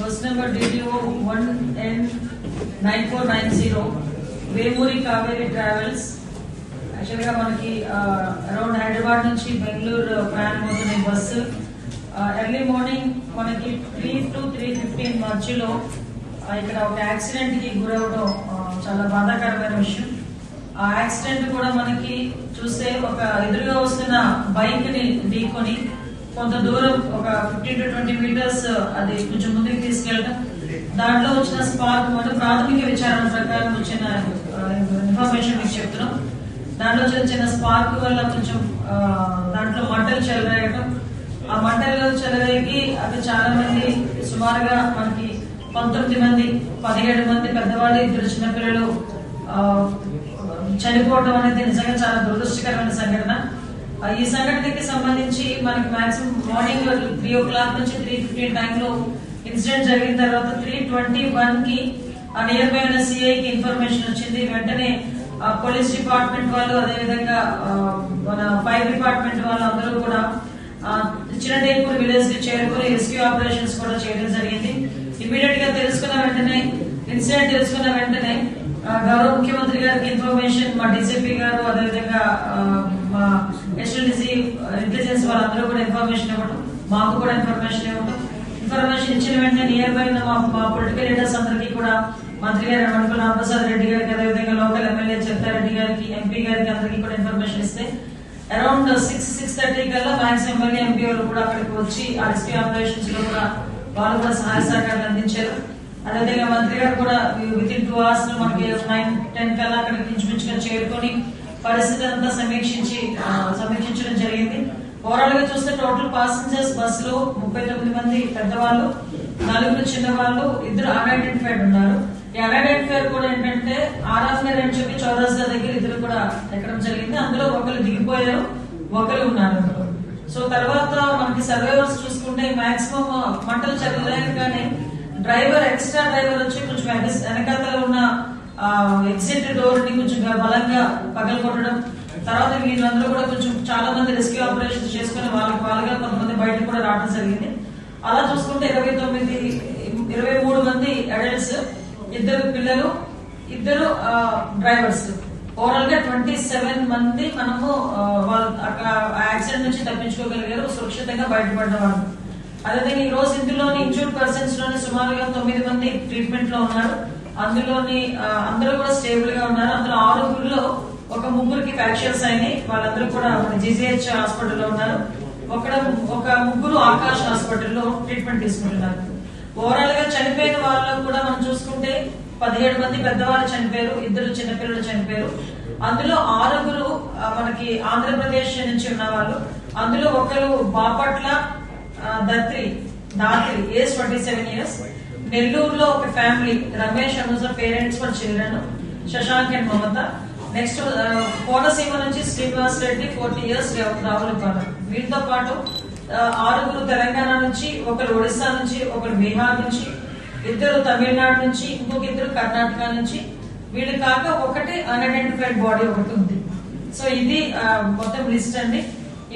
Bus number DTO one N nine four nine zero. Vemuri Kaveri travels. యాక్చువల్గా మనకి around Hyderabad నుంచి బెంగళూరు ప్రయాణం అవుతున్న బస్సు. ఎర్లీ మార్నింగ్ మనకి త్రీ టు త్రీ ఫిఫ్టీన్ మధ్యలో ఇక్కడ ఒక యాక్సిడెంట్కి గురవడం చాలా బాధాకరమైన విషయం. ఆ యాక్సిడెంట్ కూడా మనకి చూస్తే ఒక ఎదురుగా వస్తున్న బైక్ని ఢీకొని కొంత దూరం ఒక ఫిఫ్టీన్ టు ట్వంటీ మీటర్స్ అది కొంచెం ముందుకు తీసుకెళ్ళడం దాంట్లో వచ్చిన స్పార్క్ అంటే ప్రాథమిక విచారణ ప్రకారం వచ్చిన uh, ఇన్ఫర్మేషన్ మీకు చెప్తున్నాం. దాంట్లో వచ్చిన చిన్న స్పార్క్ వల్ల కొంచెం uh, దాంట్లో మంటలు చెలరేయడం ఆ మంటలు చెలరేగి అది చాలా మంది సుమారుగా మనకి పంతొమ్మిది మంది పదిహేడు మంది పెద్దవాళ్ళు ఇద్దరు చిన్నపిల్లలు uh, చనిపోవడం అనేది నిజంగా చాలా దురదృష్టకరమైన సంఘటన. ఈ సంఘటనకి సంబంధించి మనకి maximum morning three o'clock నుంచి త్రీ ఫిఫ్టీన్ టైంలో ఇన్సిడెంట్ జరిగిన తర్వాత త్రీ ట్వంటీ వన్కి ఆ నియర్ బై ఉన్న సిఐకి ఇన్ఫర్మేషన్ వచ్చింది. వెంటనే పోలీస్ డిపార్ట్మెంట్ వాళ్ళు అదేవిధంగా మన ఫైర్ డిపార్ట్మెంట్ వాళ్ళు అందరూ కూడా చిన్నటేపూర్ విలేజ్కి చేరుకుని రెస్క్యూ ఆపరేషన్స్ కూడా చేయడం జరిగింది. ఇమీడియట్గా తెలుసుకున్న వెంటనే ఇన్సిడెంట్ తెలుసుకున్న వెంటనే గౌరవ ముఖ్యమంత్రి గారికి ఇన్ఫర్మేషన్ మా డీసీపీ గారు అదేవిధంగా మా ఎస్ఎల్డిసి ఇంటెలిజెన్స్ uh, వాళ్ళందరూ కూడా ఇన్ఫర్మేషన్ ఇవ్వడం మాకు కూడా ఇన్ఫర్మేషన్ ఇవ్వడం. ఇన్ఫర్మేషన్ ఇచ్చిన వెంటనే నియర్ బై ఉన్న మా పొలిటికల్ లీడర్స్ అందరికీ కూడా మంత్రి గారు మణిపూర్ రామప్రసాద్ రెడ్డి గారికి అదేవిధంగా లోకల్ ఎమ్మెల్యే చెప్తారెడ్డి గారికి ఎంపీ గారికి అందరికీ కూడా ఇన్ఫర్మేషన్ ఇస్తే అరౌండ్ సిక్స్ సిక్స్ థర్టీ కల్లా మ్యాక్స్ ఎమ్మెల్యే ఎంపీ వాళ్ళు కూడా అక్కడికి వచ్చి ఆ రెస్క్యూ ఆపరేషన్స్లో కూడా వాళ్ళు కూడా సహాయ సహకారాలు అందించారు. అదేవిధంగా మంత్రి గారు కూడా విత్ ఇన్ టూ అవర్స్ మనకి నైన్ టెన్ కల్లా అక్కడికి ఇంచుమించుగా చేరుకొని పరిస్థితులంతా సమీక్షించి సమీక్షించడం జరిగింది. ఓవరాల్గా చూస్తే టోటల్ పాసింజర్స్ బస్లో ముప్పై తొమ్మిది మంది పెద్దవాళ్ళు నలుగురు చిన్నవాళ్ళు ఇద్దరు అన్ఐడెంటిఫైడ్ ఉన్నారు. ఈ అన్ఐడెంటిఫైడ్ కూడా ఏంటంటే ఆర్ఆర్ నగర్ అని చెప్పి చౌరస్తా దగ్గర ఇద్దరు కూడా ఎక్కడం జరిగింది. అందులో ఒకరు దిగిపోయారు ఒకరు ఉన్నారు అందులో. సో తర్వాత మనకి సర్వైవర్స్ చూసుకుంటే మాక్సిమం మంటలు కానీ డ్రైవర్ ఎక్స్ట్రా డ్రైవర్ వచ్చి కొంచెం వెనకాతలో ఉన్న ఎగ్జిట్ డోర్ని కొంచెం బలంగా పగలు కొట్టడం తర్వాత వీళ్ళందరూ కూడా కొంచెం చాలా మంది రెస్క్యూ ఆపరేషన్ చేసుకుని వాళ్ళకి వాళ్ళగా కొంతమంది బయటకు కూడా రావడం జరిగింది. అలా చూసుకుంటే ఇరవై తొమ్మిది ఇరవై మూడు మంది అడల్ట్స్ ఇద్దరు పిల్లలు ఇద్దరు డ్రైవర్స్ ఓవరాల్గా ట్వంటీ సెవెన్ మంది మనము వాళ్ళు అక్కడ యాక్సిడెంట్ నుంచి తప్పించుకోగలిగారు సురక్షితంగా బయటపడ్డ వాళ్ళు. అదేవిధంగా ఈ రోజు ఇందులోని ఇంజూర్డ్ పర్సన్స్లోని సుమారుగా తొమ్మిది మంది ట్రీట్మెంట్లో ఉన్నారు. అందులోని అందరూ కూడా స్టేబుల్గా ఉన్నారు. అందులో ఆరుగురిలో ఒక ముగ్గురికి ఫ్రాక్చర్స్ అయినాయి. వాళ్ళందరూ కూడా జీజీహెచ్ హాస్పిటల్లో ఉన్నారు. ఒక ఒక ముగ్గురు ఆకాష్ హాస్పిటల్లో ట్రీట్మెంట్ తీసుకుంటున్నారు. ఓవరాల్గా చనిపోయిన వాళ్ళలో కూడా మనం చూసుకుంటే పదిహేడు మంది పెద్దవాళ్ళు చనిపోయారు ఇద్దరు చిన్నపిల్లలు చనిపోయారు. అందులో ఆరుగురు మనకి ఆంధ్రప్రదేశ్ నుంచి ఉన్న వాళ్ళు. అందులో ఒకరు Bapatla దత్రి Dhatri age twenty seven years. నెల్లూరులో ఒక family Ramesh Anuja parents for children Shashank and Mamata. Next uh, Konaseema నుంచి శ్రీనివాస్ రెడ్డి ఫోర్టీ ఇయర్స్ రాహుల్ పాలెం వీటితో పాటు uh, ఆరుగురు తెలంగాణ నుంచి ఒకరు ఒడిస్సా నుంచి ఒకరు బీహార్ నుంచి ఇద్దరు తమిళనాడు నుంచి ఇంకొక ఇద్దరు కర్ణాటక నుంచి. వీళ్ళు కాక ఒకటి అన్ఐడెంటిఫైడ్ బాడీ ఒకటి ఉంది. సో ఇది uh, మొత్తం లిస్ట్ అండి.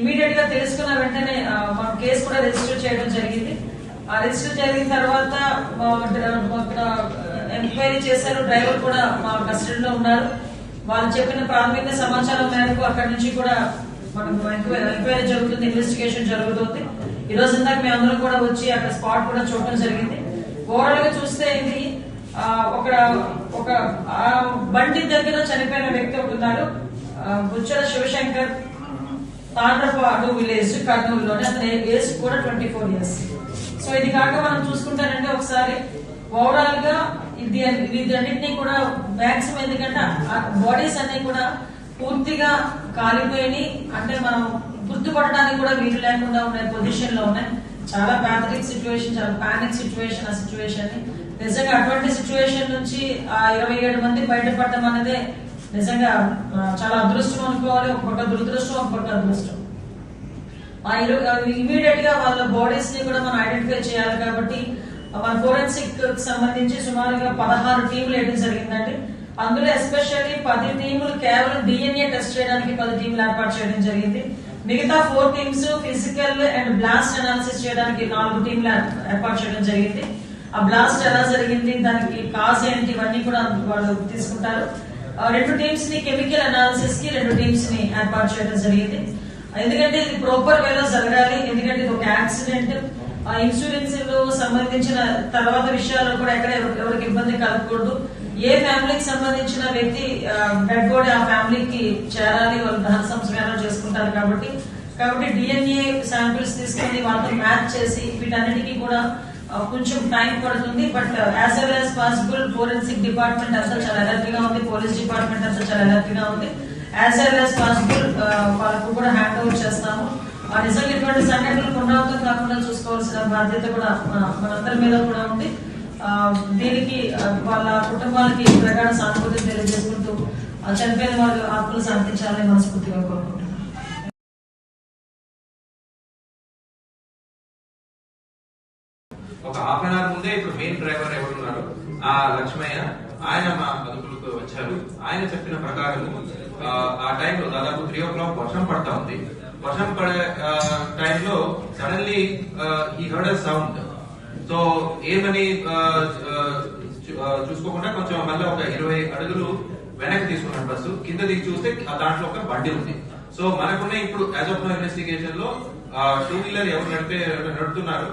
ఇమీడియట్గా తెలుసుకున్న వెంటనే మా కేసు కూడా రిజిస్టర్ చేయడం జరిగింది. అరెస్ట్ జరిగిన తర్వాత అక్కడ ఎంక్వైరీ చేశారు. డ్రైవర్ కూడా మా కస్టడీలో ఉన్నారు. వాళ్ళు చెప్పిన ప్రాథమిక సమాచారం మేరకు అక్కడి నుంచి కూడా మనకు ఎంక్వైరీ జరుగుతుంది ఇన్వెస్టిగేషన్ జరుగుతుంది. ఈ రోజు ఇందాక మేము అందరం కూడా వచ్చి అక్కడ స్పాట్ కూడా చూడటం జరిగింది. ఓవరాల్గా చూస్తే ఇది ఒక ఒక బండి దగ్గర చనిపోయిన వ్యక్తి ఒకటి బుచ్చల శివశంకర్ తాండ్రపాడు విలేజ్ కర్నూలులోనే. అతని ఏజ్ కూడా ట్వంటీ ఫోర్ ఇయర్స్. సో ఇది కాక మనం చూసుకుంటారంటే ఒకసారి ఓవరాల్గా ఇది వీటన్నిటిని కూడా మ్యాక్సిమం ఎందుకంటే బాడీస్ అన్ని కూడా పూర్తిగా కాలిపోయి అంటే మనం గుర్తుపడడానికి కూడా వీలు లేకుండా ఉన్న పొజిషన్లో ఉన్నాయి. చాలా ప్యాథరిక్ సిచ్యువేషన్ చాలా పానిక్ సిచ్యువేషన్ ఆ సిచ్యువేషన్ నిజంగా అటువంటి సిచ్యువేషన్ నుంచి ఆ ఇరవై ఏడు మంది బయటపడటం అనేది నిజంగా చాలా అదృష్టం అనుకోవాలి ఒక్కొక్క దురదృష్టం ఒక్కొక్క అదృష్టం. ఇమీడియట్గా వాళ్ళ బాడీస్ని కూడా మనం ఐడెంటిఫై చేయాలి కాబట్టి మన ఫోరెన్సిక్ సంబంధించి సుమారుగా పదహారు టీంలు వేయడం జరిగిందండి. అందులో ఎస్పెషల్లీ పది టీములు కేవలం డిఎన్ఏ టెస్ట్ చేయడానికి పది టీంలు ఏర్పాటు చేయడం జరిగింది. మిగతా four teams physical and blast analysis చేయడానికి నాలుగు టీంలు ఏర్పాటు చేయడం జరిగింది. ఆ బ్లాస్ట్ ఎలా జరిగింది దానికి కాజ్ ఏంటి ఇవన్నీ కూడా వాళ్ళు తీసుకుంటారు. రెండు టీమ్స్ని కెమికల్ అనాలిసిస్కి రెండు టీమ్స్ని ఏర్పాటు చేయడం జరిగింది. ఎందుకంటే ఇది ప్రాపర్ వేలో జరగాలి. ఎందుకంటే ఇది ఒక యాక్సిడెంట్ ఆ ఇన్సూరెన్స్లో సంబంధించిన తర్వాత విషయాల్లో కూడా ఎక్కడ ఎవరి- ఎవరికి ఇబ్బంది కలగకూడదు. ఏ ఫ్యామిలీకి సంబంధించిన వ్యక్తి డెడ్ బోర్డ్ ఆ ఫ్యామిలీకి చేరాలి వాళ్ళు ధన సంస్కారం చేసుకుంటారు కాబట్టి కాబట్టి డిఎన్ఏ శాంపిల్స్ తీసుకొని వాళ్ళతో మ్యాచ్ చేసి వీటన్నిటికీ కూడా కొంచెం టైం పడుతుంది. But as well as possible forensic department అంతా చాలా ఎలర్ట్గా ఉంది. పోలీస్ డిపార్ట్మెంట్ అంతా చాలా ఎలర్ట్గా ఉంది. యాజ్ వెల్ యాజ్ పాసిబుల్ వాళ్ళకు కూడా హ్యాండ్ ఓవర్ చేస్తాము. ఆ నిజంగా ఇటువంటి సంఘటనలు పునరావృతం కాకుండా చూసుకోవాల్సిన బాధ్యత కూడా మన- మనందరి మీద కూడా ఉంది. దీనికి వాళ్ళ కుటుంబాలకి ప్రగాఢ సానుభూతి తెలియజేసుకుంటూ చనిపోయిన వాళ్ళు ఆత్మలు శాంతించాలని మనస్ఫూర్తిగా కోరుకుంటున్నాను ఒక హాఫ్ అన్ అవర్ ముందే ఇప్పుడు మెయిన్ డ్రైవర్ ఎవరున్నారు? ఆ లక్ష్మయ్య. ఆయన మా అదుపులకు వచ్చారు. ఆయన చెప్పిన ప్రకారం ఆ, టైంలో దాదాపు త్రీ ఓ క్లాక్ వర్షం పడతా ఉంది. వర్షం పడే టైంలో సడన్లీ ఈ హర్డ్ అ సౌండ్ సో ఏమని చూసుకోకుండా కొంచెం మళ్ళీ ఒక ఇరవై అడుగులు వెనక్కి తీసుకున్నాడు బస్సు. కింద దిగి చూస్తే ఆ దాంట్లో ఒక బండి ఉంది. సో మనకున్న ఇప్పుడు యాజ్ ఆఫ్ ఇన్వెస్టిగేషన్లో టూ వీలర్ ఎవరు నడిపే నడుపుతున్నారు?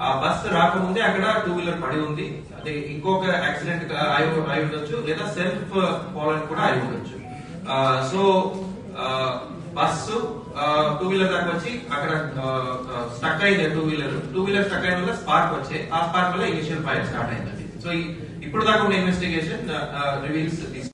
ఆ బస్ రాకముందే అక్కడ టూ వీలర్ పడి ఉంది. అదే ఇంకొక యాక్సిడెంట్ అయి ఉండొచ్చు లేదా సెల్ఫ్ ఫాలో కూడా అయి ఉండొచ్చు. సో బస్సు టూ వీలర్ దాకా వచ్చి అక్కడ స్టక్ అయింది two wheeler two wheeler stuck అయిన వల్ల స్పార్క్ వచ్చే ఆ స్పార్క్ వల్ల ఇనిషియల్ ఫైర్ స్టార్ట్ అయింది సో ఇప్పుడు దాకా ఉన్న ఇన్వెస్టిగేషన్ రివీల్స్ దిస్